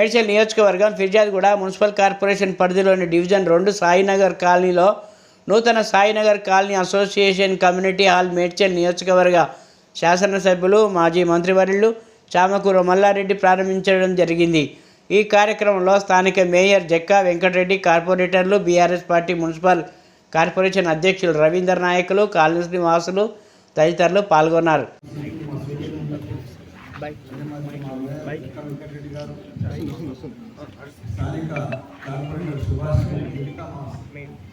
మేడ్చల్ నియోజకవర్గం Peerzadiguda municipal corporation పరిధిలోని division రెండు సాయినగర్ కాలనీలో నూతన Sainagar colony association community hall Medchal నియోజకవర్గ శాసనసభ్యులు మాజీ మంత్రివర్యులు చామకూర మల్లారెడ్డి ప్రారంభించడం జరిగింది. ఈ కార్యక్రమంలో స్థానిక మేయర్ జక్కా వెంకటరెడ్డి కార్పొరేటర్లు బీఆర్ఎస్ పార్టీ మున్సిపల్ కార్పొరేషన్ అధ్యక్షులు రవీందర్ నాయకులు కాలనీ నివాసులు తదితరులు పాల్గొన్నారు వెంకటరెడ్డి గారు స్థానిక కార్పొరేటర్ సుభాష్ మిగతా మా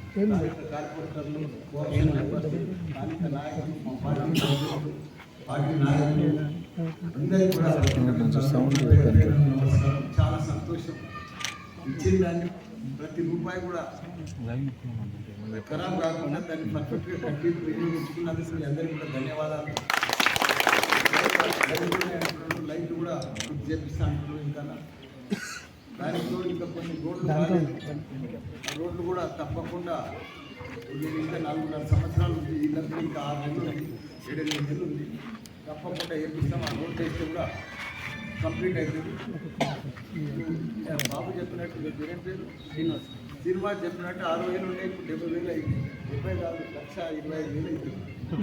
స్థానిక కార్పొరేటర్లు స్థానిక నాయకులు మా పార్టీ పార్టీ నాయకులు. అందరికీ కూడా. చాలా సంతోషం. ఇచ్చిన దాన్ని ప్రతి రూపాయి కూడా ఖరాబ్ కాకుండా దాన్ని పర్ఫెక్ట్గా కట్టి వినియోగించుకున్నందుకు మీ అందరికీ కూడా ధన్యవాదాలు. లైట్ కూడా బుక్ చేపిస్తా ఇంకా దానితో ఇంకా కొన్ని రోడ్లు రోడ్లు కూడా తప్పకుండా ఇంకా నాలుగున్నర సంవత్సరాలు ఉంది. ఇదంతా ఇంకా ఆరు నెలలు ఉంది ఏడెనిమిది నెలలు ఉంది. తప్పకుండా వేపిస్తాం ఆ రోడ్లు వేస్తే కూడా కంప్లీట్ అవుతుంది ఇంకా బాబు చెప్పినట్టు మీకు ఏం పేరు శ్రీనివాస్. శ్రీనివాస్ చెప్పినట్టు ఆరు వేలు ఉండే ఇప్పుడు డెబ్బై వేలు అయింది. డెబ్బై కాదు లక్ష ఇరవై ఐదు వేలు అయింది.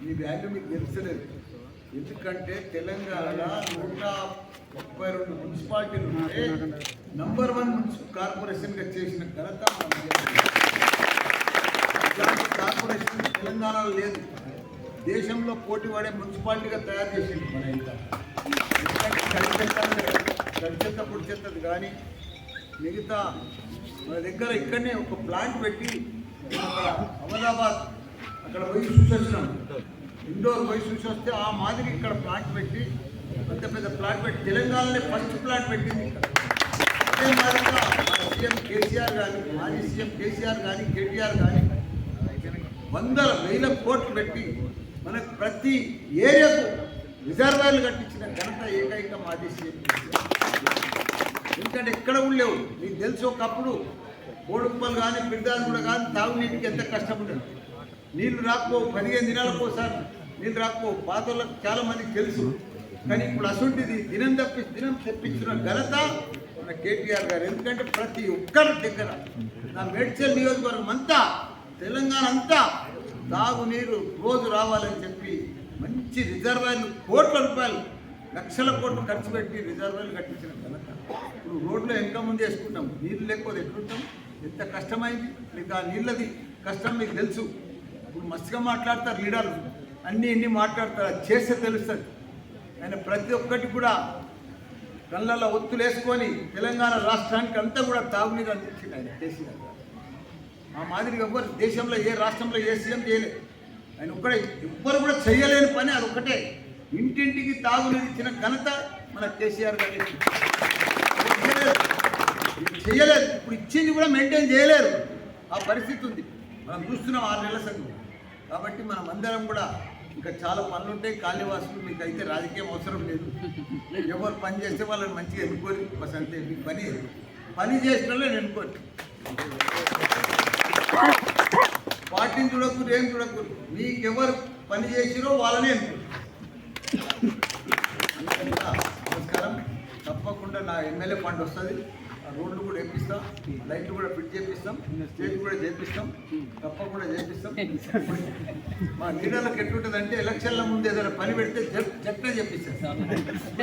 ఈ వాల్యూ మీకు తెలుస్తలేదు. ఎందుకంటే తెలంగాణ నూట ముప్పై రెండు మున్సిపాలిటీలు ఉంటే నంబర్ వన్ మున్సిపల్ కార్పొరేషన్గా చేసిన ఘనత కార్పొరేషన్ తెలంగాణలో లేదు. దేశంలో పోటీ పడే మున్సిపాలిటీగా తయారు చేసింది మన ఇంత. ఎందుకంటే చెత్త పొడి చెత్తది కానీ మిగతా మన దగ్గర ఇక్కడనే ఒక ప్లాంట్ పెట్టి అక్కడ అహ్మదాబాద్ అక్కడ పోయి చూసి ఇండోర్ పోయి చూసి వస్తే ఆ మాదిరి ఇక్కడ ప్లాంట్ పెట్టి పెద్ద పెద్ద ప్లాంట్ పెట్టి తెలంగాణలో ఫస్ట్ ప్లాంట్ పెట్టింది ఇక్కడ. అదే మాదిరిగా సీఎం కేసీఆర్ కానీ మాజీ సీఎం కేసీఆర్ కానీ కేటీఆర్ కానీ వందల వేల కోట్లు పెట్టి మనకు ప్రతి ఏరియాకు రిజర్వాయర్లు కట్టించిన ఘనత ఏకైక మాజీ సీఎం ఎందుకంటే ఎక్కడ ఉండేవు మీకు తెలిసి ఒకప్పుడు కోడుప్పలు కానీ బిడ్డాలు కూడా కానీ తాగునీటికి ఎంత కష్టం ఉండదు నీళ్ళు రాకపో పదిహేను దినాలకు ఒకసారి నీళ్ళు రాకపో. పాత వాళ్ళకి తెలుసు. కానీ ఇప్పుడు అసంటిది దినం తప్పి దినం తెప్పించిన ఘనత మన కేటీఆర్ గారు. ఎందుకంటే ప్రతి ఒక్కరి దగ్గర నా మేడ్చల్ నియోజకవర్గం అంతా తెలంగాణ అంతా తాగునీరు రోజు రావాలని చెప్పి మంచి రిజర్వాయర్లు కోట్ల రూపాయలు లక్షల కోట్లు ఖర్చు పెట్టి రిజర్వాయర్లు కట్టించిన ఘనత. ఇప్పుడు రోడ్లో ఎంత ముందు వేసుకుంటాం? నీళ్ళు లేకపోతే ఎట్లుంటాం? ఎంత కష్టమైంది? మీకు ఆ నీళ్ళది కష్టం మీకు తెలుసు. ఇప్పుడు మస్తుగా మాట్లాడతారు లీడర్లు. అన్నీ ఇన్ని మాట్లాడతారు. చేస్తే తెలుస్తుంది. ఆయన ప్రతి ఒక్కటి కూడా కళ్ళల్లో ఒత్తులు వేసుకొని తెలంగాణ రాష్ట్రానికి అంతా కూడా తాగునీరు అందించింది ఆయన కేసీఆర్ ఆ మాదిరిగా ఎవ్వరు దేశంలో ఏ రాష్ట్రంలో ఏ సీఎం చేయలేదు ఆయన ఒక్కడే ఎవ్వరు కూడా చేయలేని పని అది ఒకటే ఇంటింటికి తాగునీరు ఇచ్చిన ఘనత మన కేసీఆర్ గారు చేయలేదు. ఇప్పుడు ఇచ్చింది కూడా మెయింటైన్ చేయలేరు. ఆ పరిస్థితి ఉంది. మనం చూస్తున్నాం ఆరు నెలల సంగతి కాబట్టి మనం అందరం కూడా ఇంకా చాలా పనులు ఉంటాయి కాళీవాసులు మీకు అయితే రాజకీయం అవసరం లేదు. ఎవరు పని చేస్తే వాళ్ళని మంచిగా ఎన్నుకోరు. బస్ అంతే మీ పని. పని చేసిన వాళ్ళని ఎన్నుకోరు. పార్టీని చూడకూరు ఏం చూడకూడదు. మీకు ఎవరు పని చేసిరో వాళ్ళనే ఎన్నుకోరు. నమస్కారం. తప్పకుండా నా ఎమ్మెల్యే ఫండ్ వస్తుంది. రోడ్లు కూడా వేపిస్తాం లైట్లు కూడా ఫిట్ చేపిస్తాం స్టేజ్ కూడా చేపిస్తాం కూడా చేపిస్తాం. మా లీడర్లకు ఎట్లుంటుందంటే ఎలక్షన్ల ముందు ఏదైనా పని పెడితే జట్ చెప్పిస్తాం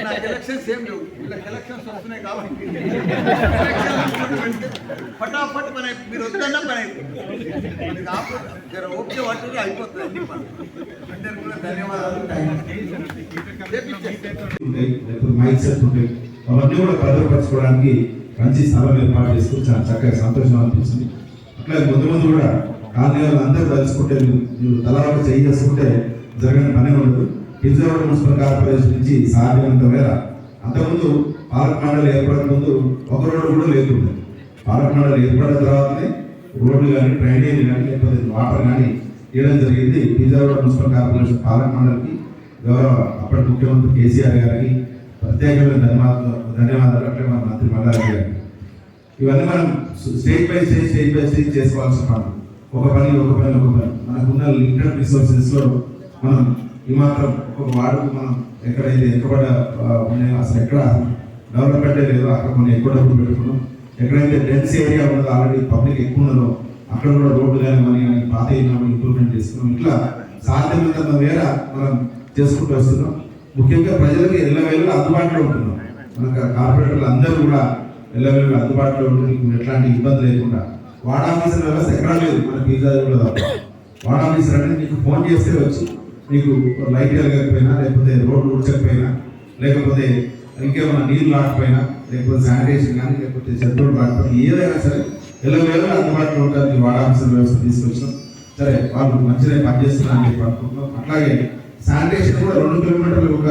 నాకు ఎలక్షన్స్ ఏం లేవు. వీళ్ళకి ఎలక్షన్స్ వస్తున్నాయి కాబట్టి పెడితే ఫటాఫట్ పని మీరు వద్దన్నా పని అయిపోతుంది జర ఓకే వాటి అయిపోతుంది అన్ని కూడా ధన్యవాదాలు. చేపించేస్తాం మైక్ సెట్ ఉంటాయి అవన్నీ కూడా భద్రపరచుకోవడానికి మంచి స్థలం ఏర్పాటు చేసుకుని చాలా చక్కగా సంతోషం అనిపిస్తుంది అట్లా ముందు ముందు కూడా కాలనీ అందరూ కలుసుకుంటే మీరు మీరు తలా ఒక చేయి చేసుకుంటే జరగని పని ఉండదు. హింజావాడ మున్సిపల్ కార్పొరేషన్ నుంచి సాధ్యమైనంత మేర అంతకుముందు పాలక మండలి ఏర్పడక ముందు ఒక రోడ్డు కూడా లేకుండా పాలక మండలి ఏర్పడిన తర్వాతనే రోడ్లు కానీ డ్రైనేజ్ కానీ లేకపోతే వాటర్ కానీ ఇవ్వడం జరిగింది. హింజావాడ మున్సిపల్ కార్పొరేషన్ పాలక మండలికి గౌరవ అప్పటి ముఖ్యమంత్రి కేసీఆర్ గారికి ప్రత్యేకమైన ధన్యవాదాలు ధన్యవాదాలు అంటే మన మంత్రి మల్లారెడ్డి ఇవన్నీ మనం stage by stage stage by stage చేసుకోవాల్సిన పని ఒక పని ఒక పని ఒక పని. మనకున్న లిమిటెడ్ రిసోర్సెస్లో మనం ఈ మాత్రం ఒక వార్డుకు మనం ఎక్కడైతే ఎక్కడ ఉన్నాయో అసలు ఎక్కడ డెవలప్మెంట్ లేదో అక్కడ మనం ఎక్కువ డబ్బులు పెట్టుకున్నాం? ఎక్కడైతే డెన్స్ ఏరియా ఉన్నదో ఆల్రెడీ పబ్లిక్ ఎక్కువ ఉన్నదో అక్కడ కూడా రోడ్లు కానీ మన పాత ఇంప్రూవ్మెంట్ చేసుకున్నాం. ఇట్లా సాధ్యమైనంత మేర మనం చేసుకుంటూ వస్తున్నాం. ముఖ్యంగా ప్రజలకి ఎల్లవేళ అందుబాటులో ఉంటున్నాం మనకు కార్పొరేటర్లు అందరూ కూడా ఎల్లవేళ అందుబాటులో ఉంటుంది ఎట్లాంటి ఇబ్బంది లేకుండా వార్డ్ ఆఫీసర్ వ్యవస్థ ఎక్కడా లేదు మన పిజ్జా కూడా వార్డ్ ఆఫీసర్ అంటే మీకు ఫోన్ చేస్తే వచ్చి మీకు లైట్ వెళ్ళకపోయినా లేకపోతే రోడ్లు ఉడచకపోయినా లేకపోతే ఇంకేమైనా నీళ్ళు రాకపోయినా లేకపోతే శానిటేషన్ కానీ లేకపోతే చెట్టు రాకపోయినా ఏదైనా సరే ఎల్లవేళ అందుబాటులో ఉంటారు వార్డ్ ఆఫీసర్ వ్యవస్థ తీసుకొచ్చాం. సరే వాళ్ళు మంచిగా పనిచేస్తున్నారని చెప్పి అనుకుంటున్నాం. అట్లాగే శానిటేషన్ కూడా రెండు కిలోమీటర్లు ఒక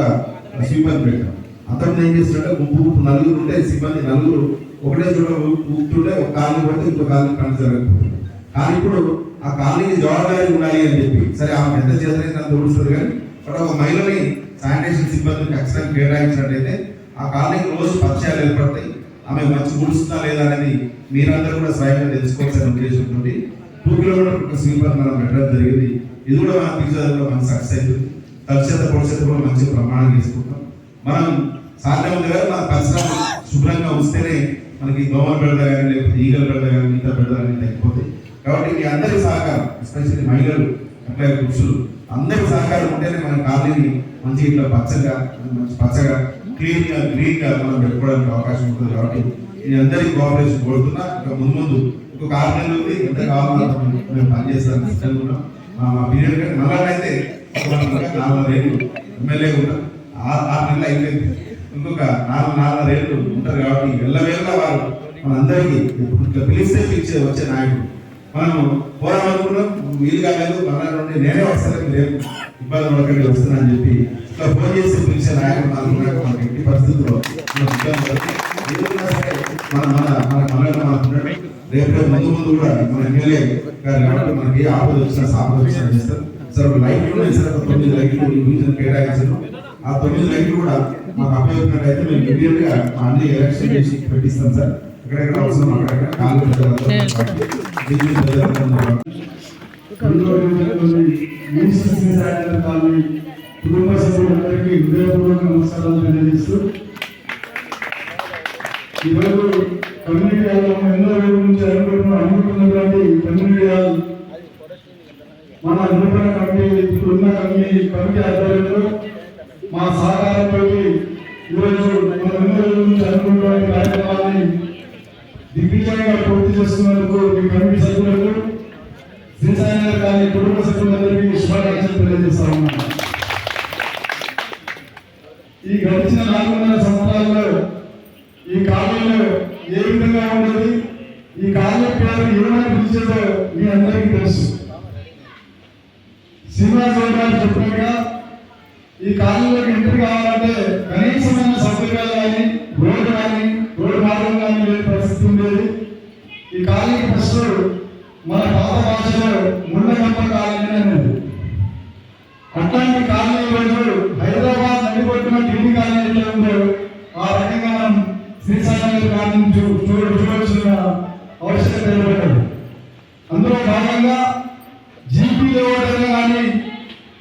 సిబ్బంది పెట్టాం అతను ఏం చేస్తుంటే గుంపు గుంపు నలుగురు ఉంటే సిబ్బంది నలుగురు ఒకటే చోట ఊపుతుంటే ఒక కాలనీ పడితే ఇంకో కాలనీ పని జరగకపోతుంది. కానీ ఇప్పుడు ఆ కాలనీకి జవాబారి ఉండాలి అని చెప్పి సరే ఆమె ఎంత చేతనైతే అంత ఊడుస్తుంది కానీ బట్ ఒక మహిళని శానిటేషన్ సిబ్బందిని ఖచ్చితంగా కేటాయించినట్టయితే ఆ కాలనీకి రోజు పరిచయాలు ఏర్పడతాయి. ఆమె మంచి ఊడుస్తుందా లేదా అనేది మీరందరూ కూడా స్వయంగా తెలుసుకోవాల్సిన ఉద్దేశంతో టూ కిలోమీటర్ ఒక స్వీపర్ మనం పెట్టడం జరిగింది. ఇది కూడా మన పిజ్జాలో మనకు సక్సెస్ అవుతుంది తలచేత పొడిచేత కూడా మంచి ప్రమాణం చేసుకుంటాం. మనం సాధ్యం కదా మన పరిసరాలు శుభ్రంగా ఉంచితేనే మనకి దోమలు పెడతా కానీ లేకపోతే ఈగలు పెడతా కానీ మిగతా పెడతా కానీ తగ్గిపోతాయి కాబట్టి మీ అందరి సహకారం ఎస్పెషల్లీ మహిళలు అట్లాగే పురుషులు అందరి సహకారం ఉంటేనే మన కాలనీని మంచి ఇట్లా పచ్చగా మంచి పచ్చగా క్లీన్గా గ్రీన్గా మనం పెట్టుకోవడానికి అవకాశం ఉంటుంది కాబట్టి మీ అందరి కోఆపరేషన్ కోరుతున్నా. ఇంకా ముందు ముందు ఇంకొక ఆరు నెలలు ఉంది. ఎంత కావాలో మేము పనిచేస్తాం. సిద్ధంగా ఉన్నాం. మా పీరియడ్ మళ్ళీ అయితే నాలుగు ఎమ్మెల్యే కూడా ఆరు నెలలు అయిపోయింది ఇంకొక నాలుగు నాలుగు రేట్లు ఉంటారు కాబట్టి ఎల్లవేళ వారు మనందరికీ ఇట్లా పిలిస్తే పిలిచే వచ్చే నాయకుడు మనం పోరాడుకున్నాం వీలు కాలేదు మన నేనే వస్తాను రేపు ఇబ్బంది పడకండి వస్తున్నానని చెప్పి ఇట్లా ఫోన్ చేసి పిలిచే నాయకుడు నాకు ఉన్నాడు మనకి ఎట్టి పరిస్థితుల్లో మన మన మన మనలో మనకు రేపు రేపు ముందు ముందు కూడా మన ఎమ్మెల్యే గారు కాబట్టి మనకి ఆపద వచ్చినా సాపద వచ్చినా చేస్తారు. సార్ ఒక లైట్లు ఉన్నాయి సార్ ఒక తొమ్మిది లైట్లు డివిజన్ కేటాయించారు ఆ తొమ్మిది లైట్లు కూడా మాకు అప్పగినట్టయితే మేము ఇమీడియట్గా మా అన్ని ఎలక్షన్ చేసి పెట్టిస్తాం సార్. ఎక్కడెక్కడ అవసరం అక్కడెక్కడ కాలు కుటుంబ సభ్యులందరికీ హృదయపూర్వక నమస్కారాలు తెలియజేస్తూ ఈరోజు కమ్యూనిటీ ఎన్నో రోజుల నుంచి అనుకుంటున్న అనుకుంటున్నటువంటి కమ్యూనిటీ మన నూతన కమిటీ ఇప్పుడున్న కమిటీ కమిటీ ఆధ్వర్యంలో మా సహకారంతో ఈరోజు మన ఎన్నో నుంచి అనుకుంటున్న కార్యక్రమాన్ని దిగ్విజయంగా పూర్తి చేస్తున్నందుకు మీ కమిటీ సభ్యులకు శ్రీసాయి కానీ కుటుంబ సభ్యులందరికీ శుభాకాంక్షలు తెలియజేస్తా ఉన్నాను. ఈ గడిచిన నాలుగున్నర సంవత్సరాల్లో ఈ కాలంలో ఏ విధంగా ఉండేది? ఈ కాలం పేరు ఏమైనా పిలిచేదో మీ అందరికీ తెలుసు. శ్రీనివాసరావు గారు చెప్పినట్టుగా ఈ కాలంలోకి ఎంట్రీ కావాలంటే కనీసమైన సౌకర్యాలు కానీ రోడ్డు కానీ రోడ్డు మార్గం కానీ లేని పరిస్థితి ఉండేది. ఈ కాలనీకి ఫస్ట్ మన పాత భాషలో ముళ్ళ ముండగంప కాలనీ అనేది అట్లాంటి కాలనీ రోజు హైదరాబాద్ నడిపొట్టున ఢిల్లీ కాలనీ ఎట్లా ఉందో ఆ రకంగా మనం శ్రీశైలం కాలనీ చూ చూడ చూడాల్సిన ఆవశ్యకత ఏర్పడ్డది అందులో భాగంగా జీపీ లేఅవుట్ కానీ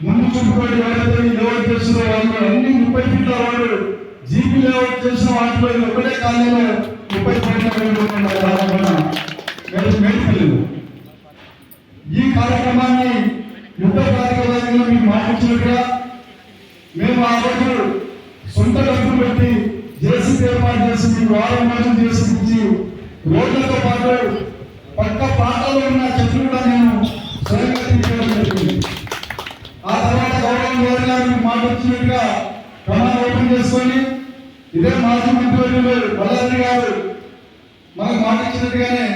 ముందు చూపుబడి ఎవరైతే ఈ లేఅవుట్ చేసిన వాళ్ళు అన్ని ముప్పై ఫీట్ల వాళ్ళు జీపీ లేఅవుట్ ముప్పై ఒకటే కాలంలో ముప్పై ఫీట్ల ఈ కార్యక్రమాన్ని యుద్ధ కార్యక్రమంలో మీకు మాటించినట్టుగా మేము ఆ రోజు సొంత డబ్బులు పెట్టి జేసీ ఏర్పాటు చేసి మీకు వారం రోజులు చేసి ఇచ్చి రోడ్లతో పాటు పక్క ప్రాంతాల్లో ఉన్న చెట్లు కూడా నేను స్వయంగా తీసుకోవడం ఆ తర్వాత గౌరవం గారు మాట వచ్చినట్టుగా ప్రమాణం ఓపెన్ చేసుకొని ఇదే మాజీ మంత్రివర్యులు బల్లారి గారు మనకు మాట ఇచ్చినట్టుగానే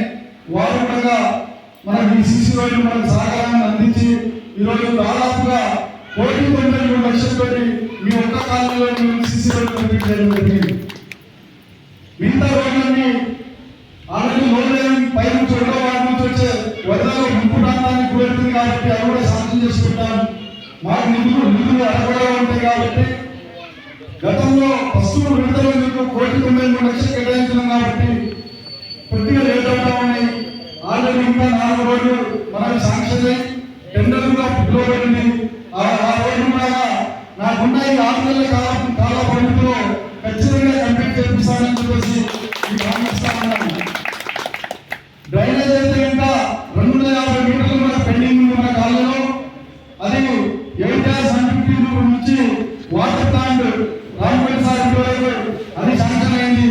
వారు కూడా మన ఈ సిసి మనకు సహకారాన్ని అందించి ఈరోజు దాదాపుగా కోటి తొంభై మూడు లక్షలతో మీ ఒక్క కాలంలో మేము సిసి రోడ్లు జరిగింది. మిగతా రోజులన్నీ ఆల్రెడీ లోన్ పై నుంచి రెండో వార్డు నుంచి వచ్చే వరదలు ముంపు ప్రాంతానికి కాబట్టి అవి కూడా సాధ్యం చేసుకుంటాం. మాకు నిధులు నిధులు అడగడం ఉంటాయి కాబట్టి గతంలో ఫస్ట్ విడుదల మీకు కోటి తొంభై మూడు లక్షలు కేటాయించడం కాబట్టి కొద్దిగా లేట్ అవుతా ఆల్రెడీ ఇంకా నాలుగు రోజులు మనకు శాంక్షన్ అయ్యి టెండర్ కూడా పిలువబడింది. ఆ రోజు కూడా నాకున్న ఈ ఆరు నెలల కాల కాల పరిమితిలో ఖచ్చితంగా కంప్లీట్ చేపిస్తానని చెప్పేసి ఈ కాంగ్రెస్ ఉన్నాను డ్రైనేజ్ అయితే ఇంకా రెండు వందల యాభై మీటర్లు మన పెండింగ్ ఉంది మన కాలంలో అది ఎయిటాస్ హండ్రెడ్ నుంచి వాటర్ ప్లాంట్ రామపల్లి సార్ ఇంటి వరకు అది శాంక్షన్ అయింది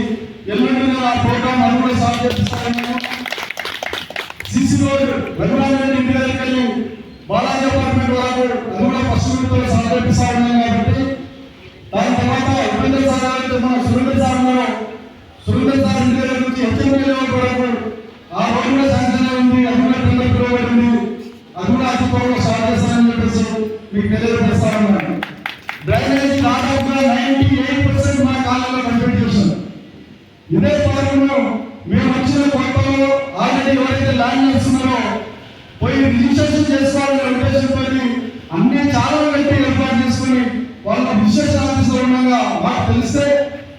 ఎల్లుండి ఆ ప్రోగ్రామ్ అది కూడా స్టార్ట్ చేపిస్తాను సిసి రోడ్ రఘురామరెడ్డి ఇంటి దగ్గరికి బాలాజీ అపార్ట్మెంట్ వరకు అది కూడా ఫస్ట్ కాబట్టి దాని తర్వాత ఉపేంద్ర సార్ గారు మన సురేంద్ర సార్ ఉన్నారు సురేంద్ర సార్ ఇంటి దగ్గర నుంచి హెచ్ఎంపీ వరకు ఆ రోడ్ కూడా శాంక్షన్ ఉంది అది కూడా టెండర్ పిలువబడింది అది కూడా అతి త్వరలో స్టార్ట్ చేస్తానని చెప్పేసి మీకు తెలియజేస్తా డ్రైనేజ్ దాదాపుగా నైన్టీ ఎయిట్ పర్సెంట్ మన కాలంలో కంప్లీట్ చేశాం ఇదే పార్కును మేము వచ్చిన కొత్తలో ఆల్రెడీ ఎవరైతే ల్యాండ్ చేస్తున్నారో పోయి రిజిస్ట్రేషన్ చేసుకోవాలనే ఉద్దేశంతో అన్ని చాలా పెట్టి ఏర్పాటు చేసుకుని వాళ్ళ రిజిస్ట్రేషన్ ఆఫీసులో ఉండగా మాకు తెలిస్తే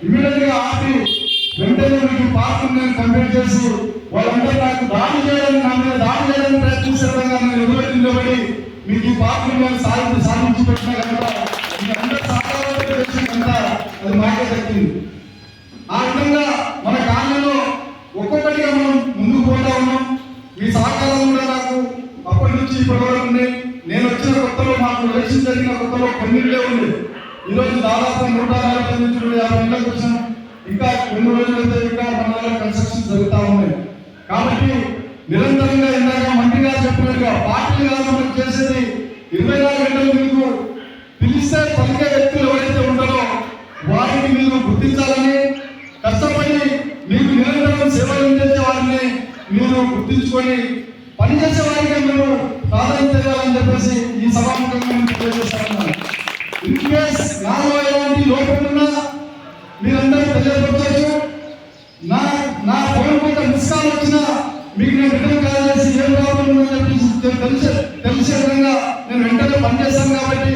ఇమీడియట్గా ఆపి వెంటనే మీకు పార్క్ నేను కంప్లీట్ చేసి వాళ్ళందరూ నాకు దాడి చేయడానికి నా మీద దాడి చేయడానికి ప్రయత్నించే విధంగా నేను ఎదురు నిలబడి మీకు ఈ పార్క్ నేను సాధించి సాధించి పెట్టిన కనుక మీ అందరూ సహకారంతో అది మాకే తగ్గింది దాదాపు నూట నలభై నుంచి నూట యాభై ఇళ్ళకి వచ్చాం ఇంకా రెండు రోజులు అయితే ఇంకా మన కన్స్ట్రక్షన్ జరుగుతూ ఉన్నాయి కాబట్టి నిరంతరంగా ఇందాక మంత్రి గారు చెప్పినట్టుగా పార్టీలు కాదు మనం చేసేది ఇరవై నాలుగు గంటలు మీకు పిలిస్తే పలికే వ్యక్తులు ఎవరైతే ఉంటారో వారిని మీరు గుర్తించాలని కష్టపడి మీకు నిరంతరం సేవలు అందించే వారిని మీరు గుర్తించుకొని పనిచేసే వారికి మీరు ప్రాధాన్యత చెప్పేసి ఈ సభాముఖంగా నేను తెలియజేస్తాను ఇన్ కేస్ నాలుగు నా నా ఫోన్ మీద మిస్ కాల్ వచ్చినా మీకు నేను రిటర్న్ కాల్ చేసి ఏం ప్రాబ్లం ఉందని చెప్పి తెలిసే తెలిసే విధంగా నేను వెంటనే పనిచేస్తాను కాబట్టి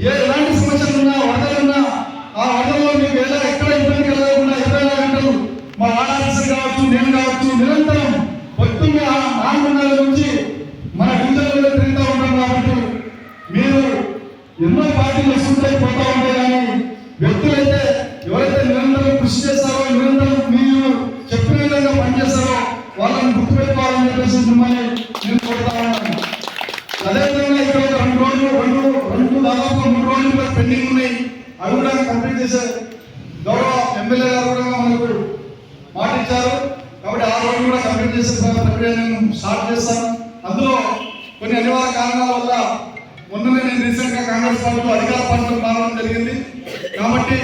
ఏ ఎలాంటి సమస్యలు ఉన్నా వరదలు ఉన్నా ఆ వరదల్లో మీకు ఎలా ఎక్కడ ఇబ్బంది కలగకుండా ఇరవై నాలుగు గంటలు మా వార్డ్ కావచ్చు నేను కావచ్చు నిరంతరం పొద్దున్న నాలుగున్నర నుంచి మన డివిజన్లో తిరుగుతూ ఉంటాం కాబట్టి మీరు ఎన్నో పార్టీలు వస్తుంటాయి పోతా ఉంటాయి కానీ వ్యక్తులైతే కృషి చేస్తారో నిరంతరం మీరు చెప్పిన విధంగా పనిచేస్తారో వాళ్ళని గుర్తుపెట్టుకోవాలని చెప్పేసి మిమ్మల్ని నేను కోరుతా ఉన్నాను. అదేవిధంగా ఇక్కడ రెండు రోజులు రెండు రెండు దాదాపు మూడు రోజులు కూడా పెండింగ్ ఉన్నాయి. అవి కూడా కంప్లీట్ చేసే గౌరవ ఎమ్మెల్యే గారు కూడా మనకు మాట ఇచ్చారు. కాబట్టి ఆ రోజు కూడా కంప్లీట్ చేసే ప్రక్రియ నేను స్టార్ట్ చేస్తాను. అందులో కొన్ని అనివార్య కారణాల వల్ల మొన్ననే నేను రీసెంట్గా కాంగ్రెస్ పార్టీలో అధికార పార్టీలో మారడం జరిగింది. కాబట్టి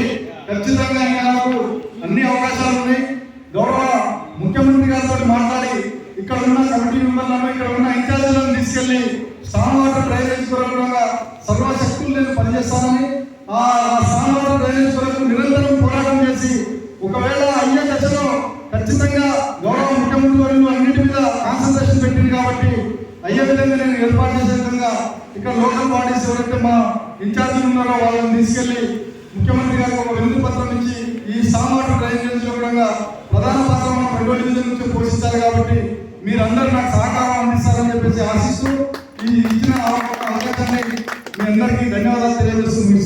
ఖచ్చితంగా ఆయనకు నాకు అన్ని అవకాశాలు ఉన్నాయి. గౌరవ ముఖ్యమంత్రి గారితో మాట్లాడి ఇక్కడ ఉన్న కమిటీ మెంబర్లను ఇక్కడ ఉన్న ఇన్ఛార్జీలను తీసుకెళ్ళి స్టామ్ వాటర్ డ్రైనేజ్ కొరకు సర్వశక్తులు నేను పనిచేస్తానని ఆ స్టామ్ వాటర్ డ్రైనేజ్ కొరకు నిరంతరం పోరాటం చేసి ఒకవేళ అయ్యే దశలో ఖచ్చితంగా గౌరవ ముఖ్యమంత్రి వర్యులు అన్నింటి మీద కాన్సన్ట్రేషన్ పెట్టింది కాబట్టి అయ్యే విధంగా నేను ఏర్పాటు చేసే విధంగా ఇక్కడ లోకల్ బాడీస్ ఎవరైతే మా ఇన్ఛార్జీలు ఉన్నారో వాళ్ళని తీసుకెళ్ళి ముఖ్యమంత్రి గారికి ఒక వినతి పత్రం ఇచ్చి ఈ సామాజిక డ్రైనేజ్లో ప్రధాన పాత్ర మనం రెండో డివిజన్ నుంచి కాబట్టి మీరందరూ నాకు సహకారం అందిస్తారని చెప్పేసి ఆశిస్తూ ఈ ఇచ్చిన అవకాశాన్ని మీ అందరికీ ధన్యవాదాలు తెలియజేస్తూ ముగిస్తున్నాను.